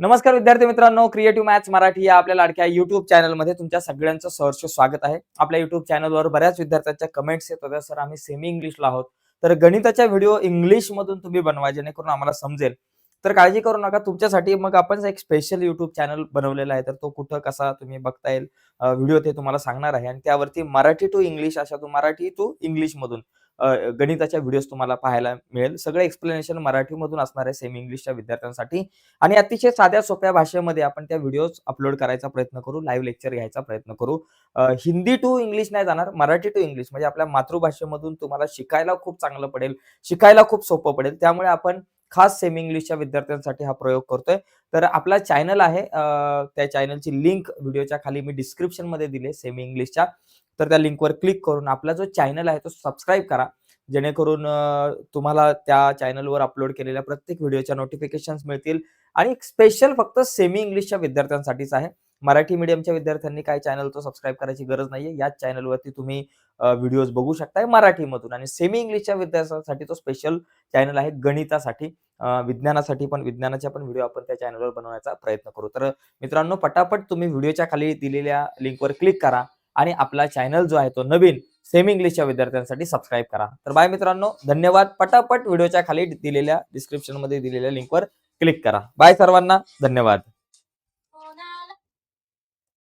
नमस्कार विद्यार्थी मित्रांनो क्रिएटिव्ह मॅथ्स मराठी या आपल्या लाडक्या युट्यूब चॅनलमध्ये तुमच्या सगळ्यांचं सहर्ष स्वागत आहे. आपल्या युट्यूब चॅनलवर बऱ्याच विद्यार्थ्यांच्या कमेंट्स येत होत्या. सर आम्ही सेमी इंग्लिशला आहोत. तर गणिताच्या व्हिडिओ इंग्लिश मधून तुम्ही बनवा जेणेकरून आम्हाला समजेल. तर काळजी करू नका तुमच्यासाठी मग आपण एक स्पेशल युट्यूब चॅनल बनवलेला आहे. तर तो कुठं कसा तुम्ही बघता येईल व्हिडिओ ते तुम्हाला सांगणार आहे. आणि त्यावरती मराठी टू इंग्लिश अशा तू मराठी टू इंग्लिश मधून गणिताच्या व्हिडिओज तुम्हाला पाहायला मिळेल. सगळं एक्सप्लेनेशन मराठीमधून असणार आहे सेमी इंग्लिशच्या विद्यार्थ्यांसाठी. आणि अतिशय साध्या सोप्या भाषेमध्ये आपण त्या व्हिडिओज अपलोड करायचा प्रयत्न करू लाईव्ह लेक्चर घ्यायचा प्रयत्न करू. हिंदी टू इंग्लिश नाही जाणार मराठी टू इंग्लिश म्हणजे आपल्या मातृभाषेमधून तुम्हाला शिकायला खूप चांगलं पडेल शिकायला खूप सोपं पडेल. त्यामुळे आपण खास सेमी इंग्लिशच्या विद्यार्थ्यांसाठी हा प्रयोग करतोय. तर आपला चॅनल आहे त्या चॅनलची लिंक व्हिडिओच्या खाली मी डिस्क्रिप्शनमध्ये दिले सेमी इंग्लिशच्या तर त्या लिंकवर क्लिक करून आपला जो चॅनल आहे तो सबस्क्राईब करा. जेणेकरून तुम्हाला त्या चॅनलवर अपलोड केलेल्या प्रत्येक व्हिडिओच्या नोटिफिकेशन्स मिळतील. आणि स्पेशल फक्त सेमी इंग्लिशच्या विद्यार्थ्यांसाठीच आहे. मराठी मीडियमच्या विद्यार्थ्यांनी काय चॅनल तो सबस्क्राईब करायची गरज नाहीये. याच चॅनलवरती तुम्ही व्हिडिओज बघू शकताय मराठीमधून. आणि सेमी इंग्लिशच्या विद्यार्थ्यांसाठी तो स्पेशल चॅनल आहे गणितासाठी. विज्ञानासाठी पण विज्ञानाच्या पण व्हिडिओ आपण त्या चॅनलवर बनवण्याचा प्रयत्न करू. तर मित्रांनो पटापट तुम्ही व्हिडिओच्या खाली दिलेल्या लिंकवर क्लिक करा आणि आपला चॅनल जो आहे तो नवीन सेमी इंग्लिशच्या विद्यार्थ्यांसाठी सबस्क्राईब करा. तर बाय मित्रांनो. धन्यवाद. पटापट व्हिडिओच्या खाली दिलेल्या डिस्क्रिप्शनमध्ये दिलेल्या लिंकवर क्लिक करा. बाय सर्वांना. धन्यवाद.